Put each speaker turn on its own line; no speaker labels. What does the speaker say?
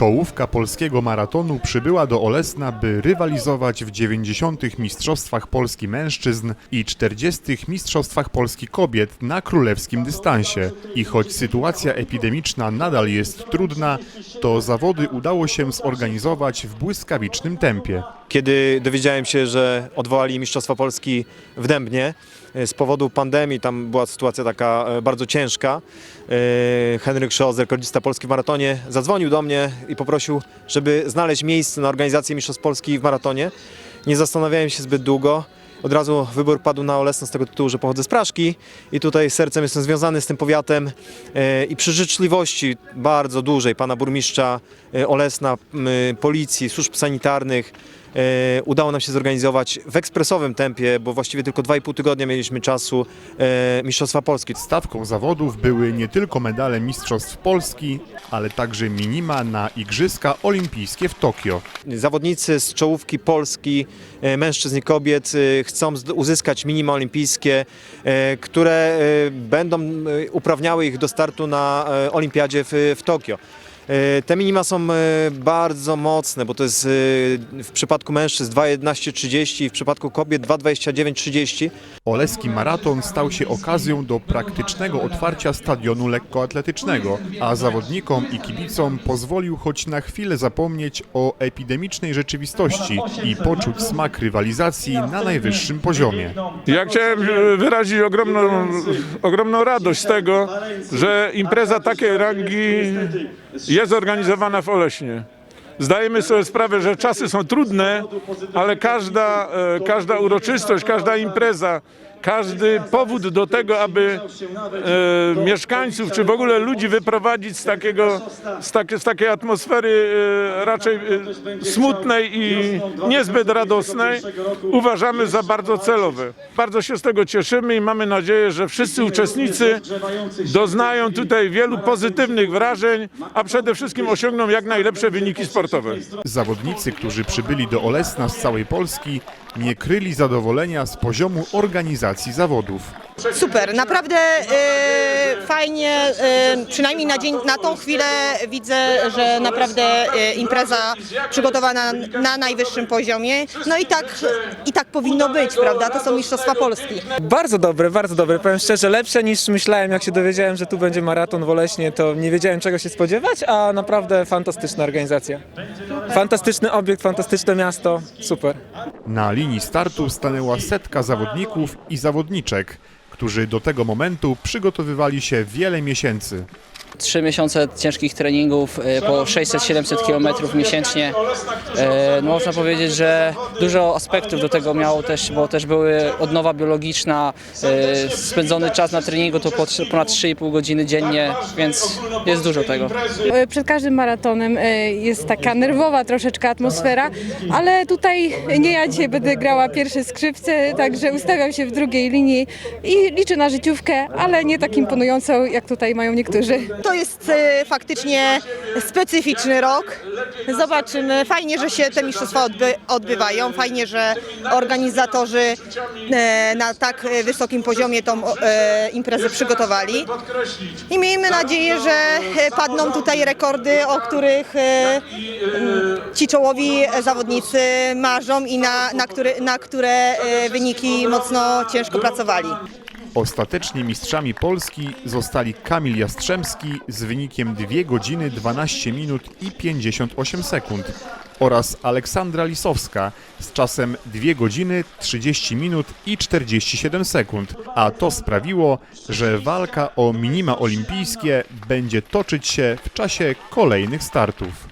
Czołówka polskiego maratonu przybyła do Olesna, by rywalizować w 90. Mistrzostwach Polski Mężczyzn i 40. Mistrzostwach Polski Kobiet na królewskim dystansie. I choć sytuacja epidemiczna nadal jest trudna, to zawody udało się zorganizować w błyskawicznym tempie.
Kiedy dowiedziałem się, że odwołali Mistrzostwa Polski w Dębnie e, z powodu pandemii, tam była sytuacja taka e, bardzo ciężka, e, Henryk Szoz, rekordzista Polski w maratonie, zadzwonił do mnie i poprosił, żeby znaleźć miejsce na organizację Mistrzostw Polski w maratonie. Nie zastanawiałem się zbyt długo. Od razu wybór padł na Olesno z tego tytułu, że pochodzę z Praszki i tutaj sercem jestem związany z tym powiatem i przy życzliwości bardzo dużej pana burmistrza Olesna, policji, służb sanitarnych udało nam się zorganizować w ekspresowym tempie, bo właściwie tylko 2,5 tygodnia mieliśmy czasu e, Mistrzostwa Polski.
Stawką zawodów były nie tylko medale Mistrzostw Polski, ale także minima na Igrzyska Olimpijskie w Tokio.
Zawodnicy z czołówki Polski, e, mężczyzn i kobiet, e, chcą uzyskać minima olimpijskie, e, które e, będą e, uprawniały ich do startu na e, olimpiadzie w, w Tokio. E, Te minima są e, bardzo mocne, bo to jest e, w przypadku mężczyzn 2.11.30, w przypadku kobiet 2.29.30.
Oleski Maraton stał się okazją do praktycznego otwarcia stadionu lekkoatletycznego, a zawodnikom i kibicom pozwolił choć na chwilę zapomnieć o epidemicznej rzeczywistości i poczuć smak rywalizacji na najwyższym poziomie.
Ja chciałem wyrazić ogromną, ogromną radość z tego, że impreza takiej rangi jest organizowana w Oleśnie. Zdajemy sobie sprawę, że czasy są trudne, ale każda, e, każda uroczystość, każda impreza, każdy powód do tego, aby e, mieszkańców czy w ogóle ludzi wyprowadzić z, takiego, z, takie, z takiej atmosfery e, raczej e, smutnej i niezbyt radosnej, uważamy za bardzo celowe. Bardzo się z tego cieszymy i mamy nadzieję, że wszyscy uczestnicy doznają tutaj wielu pozytywnych wrażeń, a przede wszystkim osiągną jak najlepsze wyniki sportowe.
Zawodnicy, którzy przybyli do Olesna z całej Polski, nie kryli zadowolenia z poziomu organizacji zawodów.
Super, naprawdę e, fajnie, e, przynajmniej na, dzień, na tą chwilę widzę, że naprawdę e, impreza przygotowana na najwyższym poziomie. No i tak, i tak powinno być, prawda? To są Mistrzostwa Polski.
Bardzo dobre, bardzo dobre. Powiem szczerze, lepsze niż myślałem, jak się dowiedziałem, że tu będzie maraton w Oleśnie, to nie wiedziałem czego się spodziewać, a naprawdę fantastyczna organizacja. Fantastyczny obiekt, fantastyczne miasto, super.
Na linii startu stanęła setka zawodników i zawodniczek, którzy do tego momentu przygotowywali się wiele miesięcy.
Trzy miesiące ciężkich treningów e, po 600-700 km miesięcznie. E, No można powiedzieć, że dużo aspektów do tego miało też, bo też były odnowa biologiczna, e, spędzony czas na treningu to ponad 3,5 godziny dziennie, więc jest dużo tego.
Przed każdym maratonem jest taka nerwowa troszeczkę atmosfera, ale tutaj nie ja dzisiaj będę grała pierwsze skrzypce, także ustawiam się w drugiej linii i liczę na życiówkę, ale nie tak imponującą, jak tutaj mają niektórzy.
To jest e, faktycznie specyficzny rok. Zobaczymy. Fajnie, że się te mistrzostwa odby odbywają. Fajnie, że organizatorzy e, na tak e, wysokim poziomie tą e, imprezę przygotowali. I miejmy nadzieję, że padną tutaj rekordy, o których e, m, ci czołowi zawodnicy marzą i na, na, które, na które wyniki mocno ciężko pracowali.
Ostatecznie mistrzami Polski zostali Kamil Jastrzębski z wynikiem 2 godziny 12 minut i 58 sekund oraz Aleksandra Lisowska z czasem 2 godziny 30 minut i 47 sekund, a to sprawiło, że walka o minima olimpijskie będzie toczyć się w czasie kolejnych startów.